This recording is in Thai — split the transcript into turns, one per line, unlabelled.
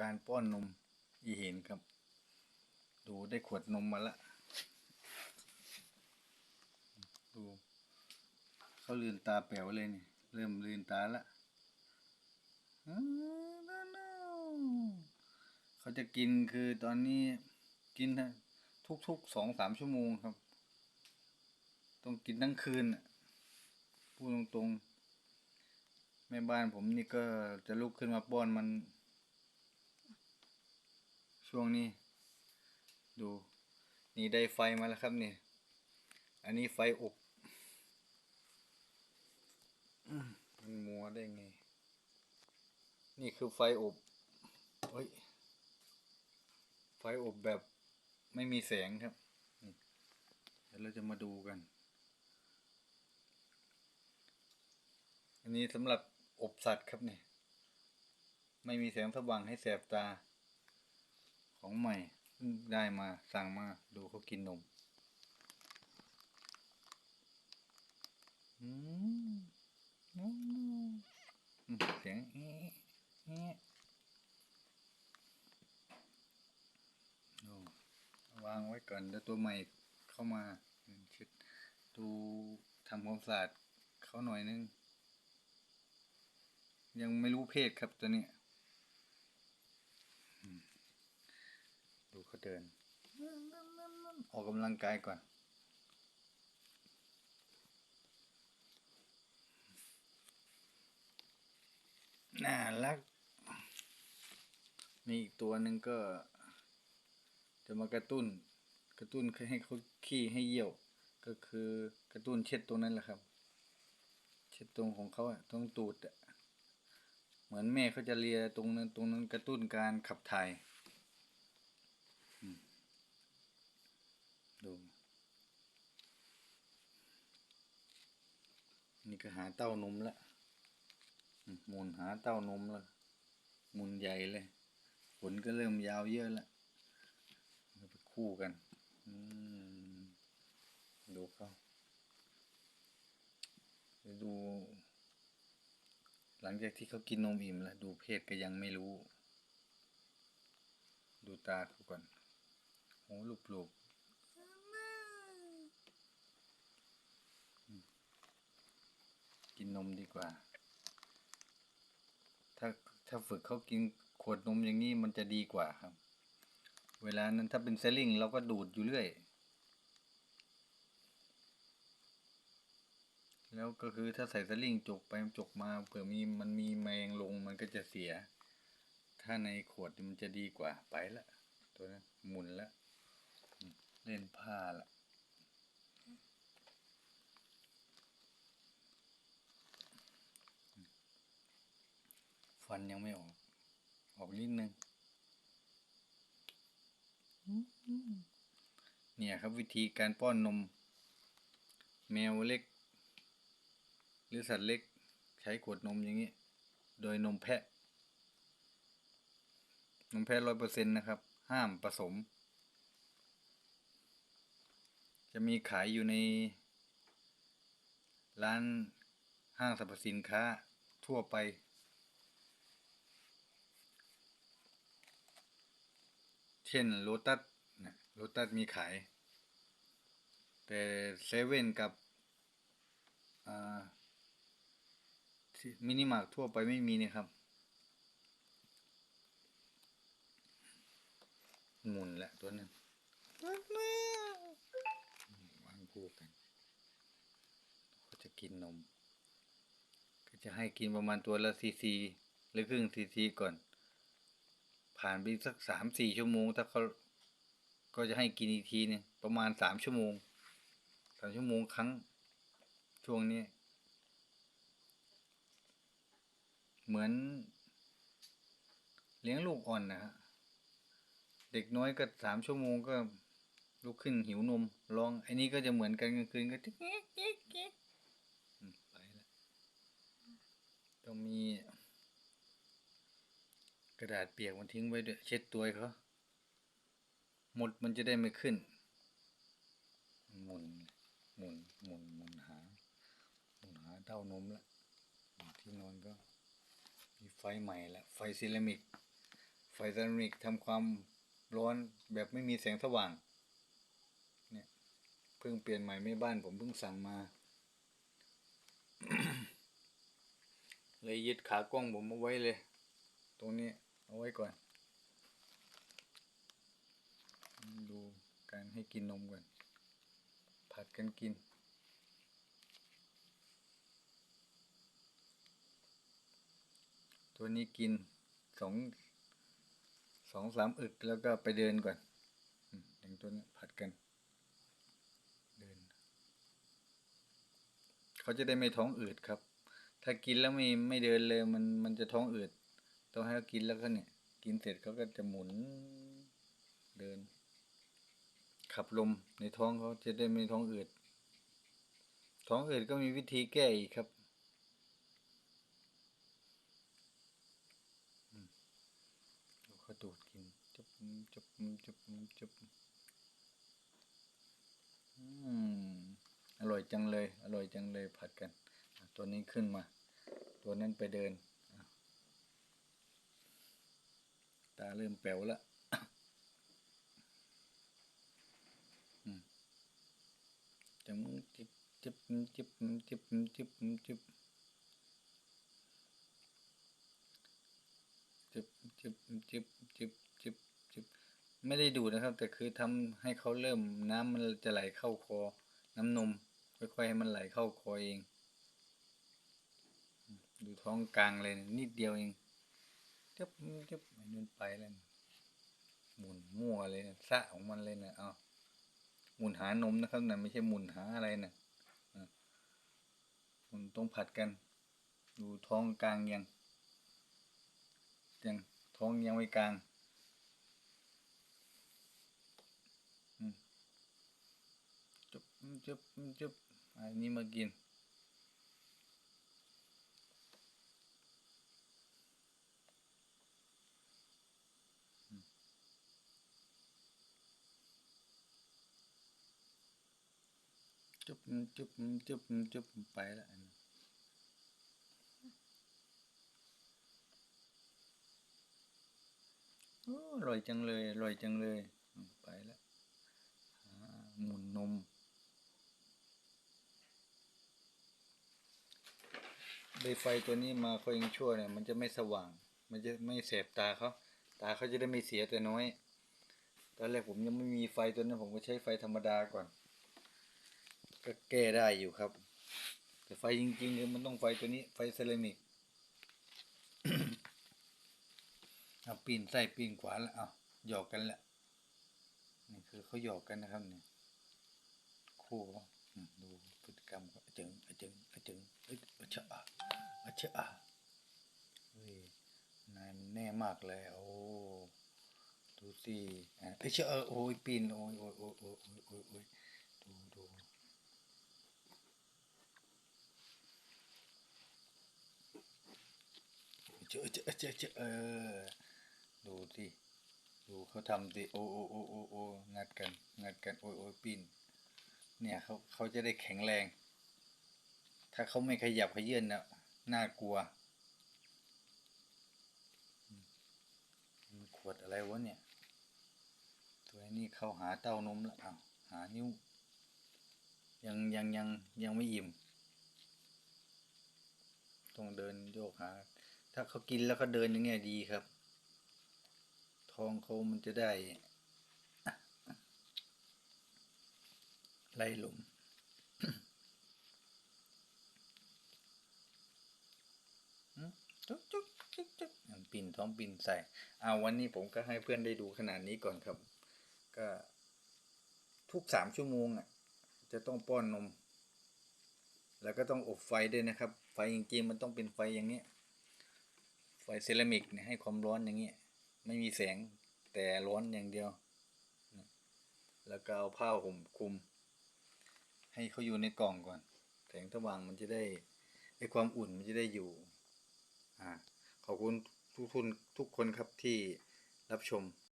การป้อนนมอีเห็นครับ ดูได้ขวดนมมาละ ดูเขาลืนตาแป๋วเลยนี่เริ่มลืนตาละเขาจะกินคือตอนนี้กินนะทุกๆสองสามชั่วโมงครับ ต้องกินทั้งคืนพูดตรงๆแม่บ้านผมนี่ก็จะลุกขึ้นมาป้อนมัน ช่วงนี้ ดู นี่ได้ไฟมาแล้วครับนี่อันนี้ไฟอบมันมัวได้ไง นี่คือไฟอบเฮ้ย ไฟอบแบบไม่มีแสงครับเดี๋ยวเราจะมาดูกัน อันนี้สำหรับอบสัตว์ครับเนี่ย ไม่มีแสงสว่างให้แสบตา ของใหม่ได้มาสั่งมาดูเขากินนมอืมนมนมอืมเสียงแอะแอะดูวางไว้ก่อนเดี๋ยวตัวใหม่เข้ามาช็ดดูทำความสะอาดเขาหน่อยนึง ยังไม่รู้เพศครับตัวเนี้ยอืม ดูเขาเดิน ออกกำลังกายก่อน น่ารัก มีอีกตัวหนึ่งก็ จะมากระตุ้น กระตุ้นให้เขาขี้ให้เยี่ยว ก็คือกระตุ้นเช็ดตรงนั้นแหละครับ เช็ดตรงของเขาอะตรงตูดอะเหมือนแม่เขาจะเลียตรงนั้นตรงนั้นกระตุ้นการขับถ่ายอืมดู นี่ก็หาเต้านมละมหมุนหาเต้านมล้วหมุนใหญ่เลยขนก็เริ่มยาวเยอะแล้วไปคู่กันดูเขาดู หลังจากที่เขากินนมอิ่มแล้ว ดูเพศก็ยังไม่รู้ ดูตาเขาก่อนโอ้ลูบลูบอืม กินนมดีกว่า ถ้าถ้าฝึกเขากินขวดนมอย่างนี้มันจะดีกว่าครับ เวลานั้นถ้าเป็นเซลลิงเราก็ดูดอยู่เรื่อย แล้วก็คือถ้าใส่สลิงจกไปจกมาเผื่อมีมันมีแมงลงมันก็จะเสีย ถ้าในขวดมันจะดีกว่าไปละ ตัวนั้นหมุนละ เล่นผ้าละ ฟันยังไม่ออก ออกนิดนึงเนี่ยครับวิธีการป้อนนม แมวเล็ก หรือสัตว์เล็กใช้ขวดนมอย่างนี้ โดยนมแพะ นมแพะร้อยเปอร์เซ็นต์นะครับ ห้ามผสม จะมีขายอยู่ใน ร้านห้างสรรพสินค้าทั่วไป เช่นโลตัสนะโลตัสมีขาย แต่เซเว่นกับมินิมาร์ททั่วไปไม่มีเนี่ยครับ หมุนแหละตัวนั้นวางคู่กันเขาจะกินนม ก็จะให้กินประมาณตัวละซีซี หรือครึ่งซีซีก่อน ผ่านไปสักสามสี่ชั่วโมง ถ้าเขาก็จะให้กินอีกทีหนึงประมาณสามชั่วโมงสามชั่วโมงครั้งช่วงนี้ เหมือน เลี้ยงลูกอ่อนนะฮะเด็กน้อยก็สามชั่วโมงก็ลุกขึ้นหิวนมร้องไอ้นี้ก็จะเหมือนกันกลางคืนก็จิ๊กจิ๊กจิ๊กไปแล้วต้องมี ระดาษเปียกมันทิ้งไว้ด้วยเช็ดตัวให้เขาหมดมันจะได้ไม่ขึ้น หมุน หมุน หมุน หมุนหา หมุนหาเต้านมล้วที่นอนก็ มีไฟใหม่ล้วไฟเซรามิก ไฟเซรามิกทำความร้อนแบบไม่มีแสงสว่าง เนี่ย เพิ่งเปลี่ยนใหม่ไม่บ้านผมเพิ่งสั่งมา เลยยึดขากล้องผมเอาไว้เลย ตรงนี้ เอาไว้ก่อน ดูการให้กินนมก่อน ผัดกันกิน ตัวนี้กินสองสองสามอึกแล้วก็ไปเดินก่อนอืมอย่างตัวนี้ผัดกัน เดิน เขาจะได้ไม่ท้องอืดครับ ถ้ากินแล้วไม่ไม่เดินเลยมันมันจะท้องอืด ต้องให้เขากินแล้วก็เนี่ย กินเสร็จเขาก็จะหมุนเดิน ขับลมในท้องเขาจะได้ไม่ท้องอืด ท้องอืดก็มีวิธีแก้อีกครับเขาดูดกินจุบจุบจุบจุบอืมอร่อยจังเลย อร่อยจังเลยผัดกัน ตัวนี้ขึ้นมา ตัวนั้นไปเดินอะ ตาเริ่มแป๋วแล้วอืมจังจิบจิบจิบจิบจิบจิบจิบจิบจิบจิบจิบจิบไม่ได้ดูนะครับ แต่คือทำให้เขาเริ่มน้ำมันจะไหลเข้าคอ น้ำนมค่อยๆให้มันไหลเข้าคอเอง ดูท้องกลางเลยนิดเดียวเอง จิบจิบไมันนไปแล้วนะหมุนมั่วเลยนะสะของมันเลยนะเอาหมุนหานมนะครับนะไม่ใช่หมุนหาอะไรนะมันต้องผัดกัน ดูท้องกลางยังยังท้องยังไม่กลางจุบจุบจุบอันนี้มากิน จุบจุบจุบจุบไปแล้วอันนี้โอ้อร่อยจังเลยอร่อยจังเลย ไปแล้วหมุนนมได้ไฟตัวนี้มาเขายังชั่วเนี่ยมันจะไม่สว่าง มันจะไม่แสบตาเขาตาเขาจะได้ไม่เสียแต่น้อย ตอนแรกผมยังไม่มีไฟตัวนั้นผมก็ใช้ไฟธรรมดาก่อน ก็แก้ได้อยู่ครับ แต่ไฟจริงๆคือมันต้องไฟตัวนี้ไฟเซรามิกเอาปีนใส่ปีนขวาแล้วเอาหยอกกันแหละนี่คือเขาหยอกกันนะครับเนี่ยคู่เขาดูพฤติกรรมเขาอะเจิงอะเจิงอะเจิงเอ้ยอเชอะอะอะเชอะอะเฮ้ยนายมันแน่มากเลยโอ้ดูสิอะเอ้ยเชอะเออโอ้ยปีนโอ้ยโอ้ยโอ้ยโอ้ยโอ้ยโอ้ยดูดู เจอเจอเจอเจอเออ ดูสิดูเขาทำสิโอโอโอโอโองัดกัน งัดกันโอยโอยปีนเนี่ยเขาเขาจะได้แข็งแรง ถ้าเขาไม่ขยับขยื่นนะน่ากลัวมันขวดอะไรวะเนี่ย ตัวนี้เข้าหาเต้านมแล้วอ้าวหานิ้ว ยังยังยังยังไม่อิ่ม ต้องเดินโยกหา ถ้าเขากินแล้วเขาเดินอย่างเงี้ยดีครับ ทองเขามันจะได้ไล่ลมหืมจุ๊กจุ๊กจุ๊กจุ๊กอะปิ่นท้องปิ่นใส่เอาวันนี้ผมก็ให้เพื่อนได้ดูขนาดนี้ก่อนครับ ก็ทุกสามชั่วโมงอะ จะต้องป้อนนม แล้วก็ต้องอบไฟด้วยนะครับ ไฟจริงๆมันต้องเป็นไฟอย่างเงี้ย ไฟเซรามิกเนี่ยให้ความร้อนอย่างเงี้ยไม่มีแสงแต่ร้อนอย่างเดียว แล้วก็เอาผ้าห่มคลุม ให้เขาอยู่ในกล่องก่อน แสงสว่างมันจะได้ไอความอุ่นมันจะได้อยู่อ่าขอบคุณทุกทุนทุกคนครับที่รับชม